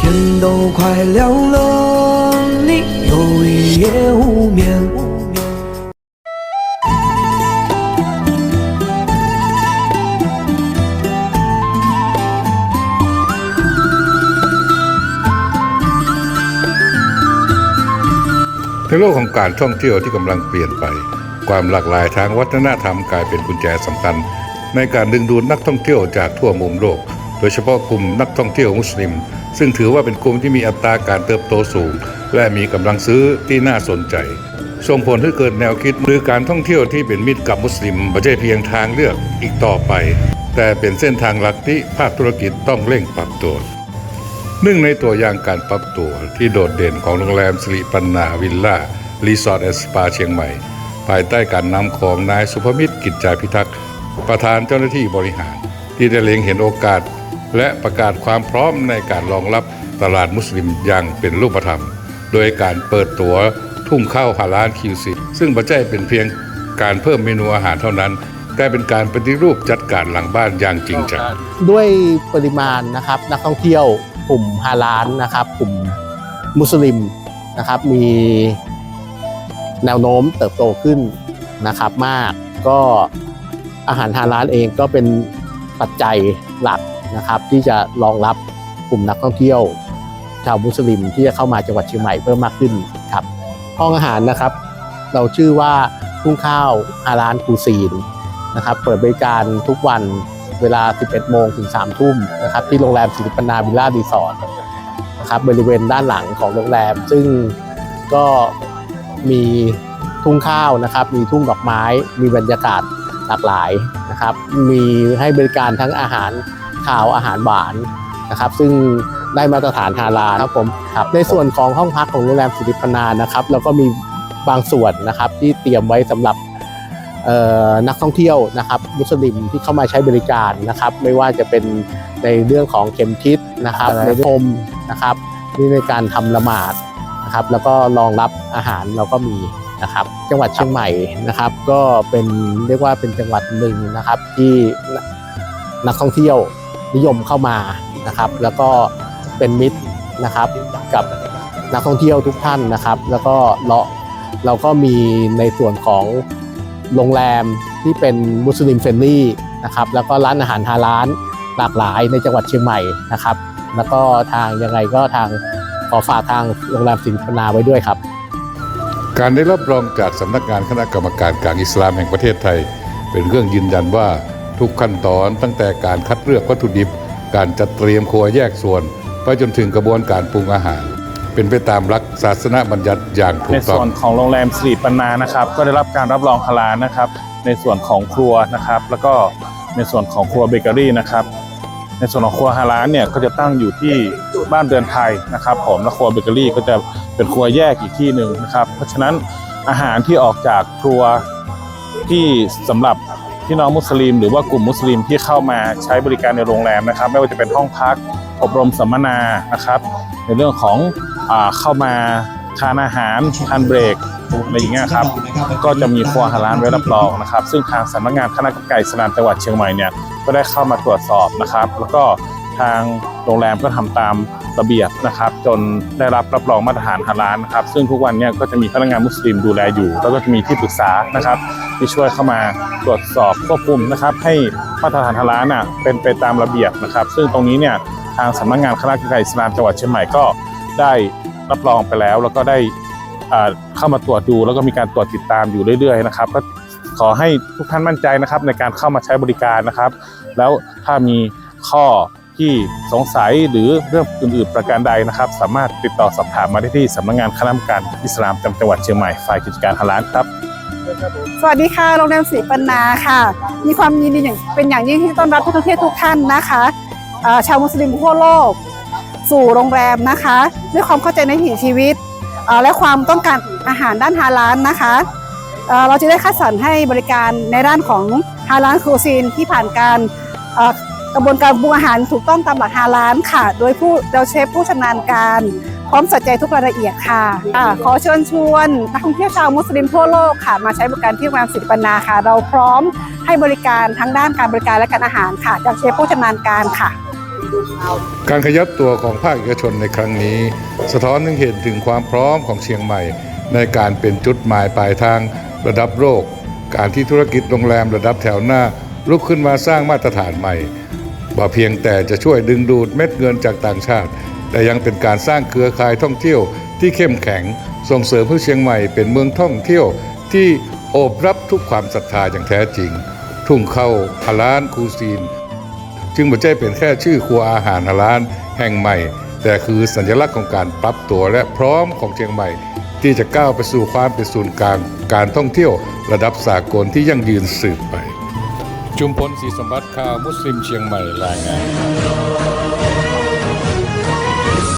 天都快亮了，你又一夜无眠。 ในโลกของการท่องเที่ยวที่กำลังเปลี่ยนไป ความหลากหลายทางวัฒนธรรมกลายเป็นกุญแจสำคัญ ในการดึงดูดนักท่องเที่ยวจากทั่วมุมโลก โดยเฉพาะกลุ่มนักท่องเที่ยวมุสลิม ซึ่งถือว่าเป็นกลุ่มที่มีอัตราการเติบโตสูง และมีกำลังซื้อที่น่าสนใจส่งผลให้เกิดแนวคิดหรือการท่องเที่ยวที่เป็นมิตรกับมุสลิมไม่ใช่เพียงทางเลือกอีกต่อไป แต่เป็นเส้นทางหลักที่ภาคธุรกิจต้องเร่งปรับตัวหนึ่งในตัวอย่างการปรับตัวที่โดดเด่นของโรงแรมสิริปันนาวิลล่ารีสอร์ทแอนด์สปาเชียงใหม่ ภายใต้การนำของนายสุภมิตรกิจจาพิทักษ์ประธานเจ้าหน้าที่บริหาร ที่ได้เล็งเห็นโอกาส และประกาศความพร้อมในการรองรับตลาดมุสลิมอย่างเป็นรูปธรรม โดยการเปิดตัวทุ่งข้าวฮาลาลคิวซีซึ่งปัจจัยเป็นเพียงการเพิ่มเมนูอาหารเท่านั้น แต่เป็นการปฏิรูปจัดการหลังบ้านอย่างจริงจังด้วยปริมาณนะครับนักท่องเที่ยวกลุ่มฮาลาลนะครับ กลุ่มมุสลิมนะครับมีแนวโน้มเติบโตขึ้นนะครับมากก็อาหารฮาลาลเองก็เป็นปัจจัยหลัก นะครับ ที่จะรองรับกลุ่มนักท่องเที่ยวชาวมุสลิมที่จะเข้ามาจังหวัดเชียงใหม่เพิ่มมากขึ้นครับห้องอาหารนะครับ เราชื่อว่าทุ่งข้าวฮาลาลคูซีนนะครับ เปิดบริการทุกวันเวลา 11 โมงถึง 3 ทุ่มนะครับ ที่โรงแรมสิริปนาวิลล่ารีสอร์ทนะครับบริเวณด้านหลังของโรงแรม ซึ่งก็มีทุ่งข้าวนะครับ มีทุ่งดอกไม้ มีบรรยากาศหลากหลายนะครับ มีให้บริการทั้งอาหาร ข่าวอาหารหวานนะครับ ซึ่งได้มาตรฐานฮาลาลครับผมครับในส่วนของห้องพักของโรงแรมสิริปนานะครับแล้วก็มีบางส่วนนะครับที่เตรียมไว้สำหรับเอ่อนักท่องเที่ยวนะครับมุสลิมที่เข้ามาใช้บริการนะครับ ไม่ว่าจะเป็นในเรื่องของเข็มทิศนะครับในพรมนะครับนี่ในการทำละหมาดนะครับ แล้วก็รองรับอาหารเราก็มีนะครับ จังหวัดเชียงใหม่นะครับ ก็เป็นเรียกว่าเป็นจังหวัดหนึ่งนะครับที่นักท่องเที่ยว นิยมเข้ามานะครับ แล้วก็เป็นมิตรนะครับกับนักท่องเที่ยวทุกท่านนะครับ แล้วก็เราเราก็มีในส่วนของโรงแรมที่เป็นมุสลิมเฟรนลี่นะครับ แล้วก็ร้านอาหารฮาลาลหลากหลายในจังหวัดเชียงใหม่นะครับ แล้วก็ทางยังไงก็ทางขอฝากทางโรงแรมสิงห์พนาไว้ด้วยครับ การได้รับรองจากสำนักงานคณะกรรมการกลางอิสลามแห่งประเทศไทย เป็นเรื่องยืนยันว่า ทุกขั้นตอนตั้งแต่การคัดเลือกวัตถุดิบ การจัดเตรียมครัวแยกส่วนไปจนถึงกระบวนการปรุงอาหาร เป็นไปตามหลักศาสนาบัญญัติอย่างถูในกต้อส่วง นของโรงแรมสิริปันนานะครับ ก็ได้รับการรับรองฮาลาลนะครับ ในส่วนของครัวนะครับ แล้วก็ในส่วนของครัวเบเกอรี่นะครับ ในส่วนของครัวฮาลาลเนี่ยก็จะตั้งอยู่ที่บ้านเรือนไทยนะครับ ผมและครัวเบเกอรี่ก็จะเป็นครัวแยกอีกที่หนึ่งนะครับ เพราะฉะนั้นอาหารที่ออกจากครัวที่สำหรับ พี่น้องมุสลิม หรือว่ากลุ่มมุสลิมที่เข้ามาใช้บริการในโรงแรมนะครับ ไม่ว่าจะเป็นห้องพักอบรมสัมมนานะครับ ในเรื่องของอเข้ามาทานอาหารทานเบรกอะไรอย่างเงี้ยครับก็จะมีครัวฮาลาลไว้รับรองนะครับ ซึ่งทางสำนักงานคณะกรรมการสลามจังหวัดเชียงใหม่เนี่ยก็ได้เข้ามาตรวจสอบนะครับ แล้วก็ทางโรงแรมก็ทำตาม ระเบียบนะครับ จนได้รับรับรองมาตรฐานฮาลาลนะครับซึ่งทุกวันเนี่ยก็จะมีพนักงานมุสลิมดูแลอยู่ แล้วก็จะมีที่ปรึกษานะครับ ที่ช่วยเข้ามาตรวจสอบควบคุมนะครับ ให้มาตรฐานฮาลาลน่ะเป็นไปตามระเบียบนะครับ ซึ่งตรงนี้เนี่ยทางสำนักงานคณะกรรมการอิสลามจังหวัดเชียงใหม่ก็ได้รับรองไปแล้ว แล้วก็ได้เข้ามาตรวจดู แล้วก็มีการตรวจติดตามอยู่เรื่อยๆนะครับก็ขอให้ทุกท่านมั่นใจนะครับในการเข้ามาใช้บริการนะครับ แล้วถ้ามีข้อ ที่สงสัยหรือเรื่องอื่นๆประการใดนะครับ สามารถติดต่อสอบถามมาได้ที่สำนักงานคณะกรรมการอิสลามจังหวัดเชียงใหม่ฝ่ายกิจการฮาลาลครับสวัสดีค่ะ โรงแรมศรีปันนาค่ะ มีความยินดีอย่างเป็นอย่างยิ่งที่ต้อนรับนักท่องเที่ยวทุกท่านนะคะชาวมุสลิมทั่วโลก สู่โรงแรมนะคะ ด้วยความเข้าใจในวิถีชีวิต และความต้องการอาหารด้านฮาลาลนะคะเอ่อเราจะได้คัดสรรให้บริการในด้านของฮาลาลคูซีนที่ผ่านการ กระบวนการปรุงอาหารถูกต้องตามหลักฮาลาลค่ะ โดยผู้เราเชฟผู้ชำนาญการ พร้อมใส่ใจทุกรายละเอียดค่ะอ่าขอเชิญชวนนักท่องเที่ยวชาวมุสลิมทั่วโลกค่ะ มาใช้บริการที่โรงแรมสิริปนาค่ะ เราพร้อมให้บริการทั้งด้านการบริการและการอาหารค่ะจากเชฟผู้ชำนาญการค่ะ การขยับตัวของภาคเอกชนในครั้งนี้ สะท้อนถึงเห็นถึงความพร้อมของเชียงใหม่ ในการเป็นจุดหมายปลายทางระดับโลกการที่ธุรกิจโรงแรมระดับแถวหน้าลุกขึ้นมาสร้างมาตรฐานใหม่ ว่าเพียงแต่จะช่วยดึงดูดเม็ดเงินจากต่างชาติ แต่ยังเป็นการสร้างเครือข่ายท่องเที่ยวที่เข้มแข็ง ส่งเสริมให้เชียงใหม่เป็นเมืองท่องเที่ยวที่โอบรับทุกความศรัทธาอย่างแท้จริง ทุ่งเข้าฮาลานคูซีน จึงไม่ใช่เป็นแค่ชื่อครัวอาหารฮาลานแห่งใหม่ แต่คือสัญลักษณ์ของการปรับตัวและพร้อมของเชียงใหม่ ที่จะก้าวไปสู่ความเป็นศูนย์กลาง การท่องเที่ยวระดับสากลที่ยั่งยืนสืบไป จุมพลศรีสมบัติข่าวมุสลิมเชียงใหม่รายงาน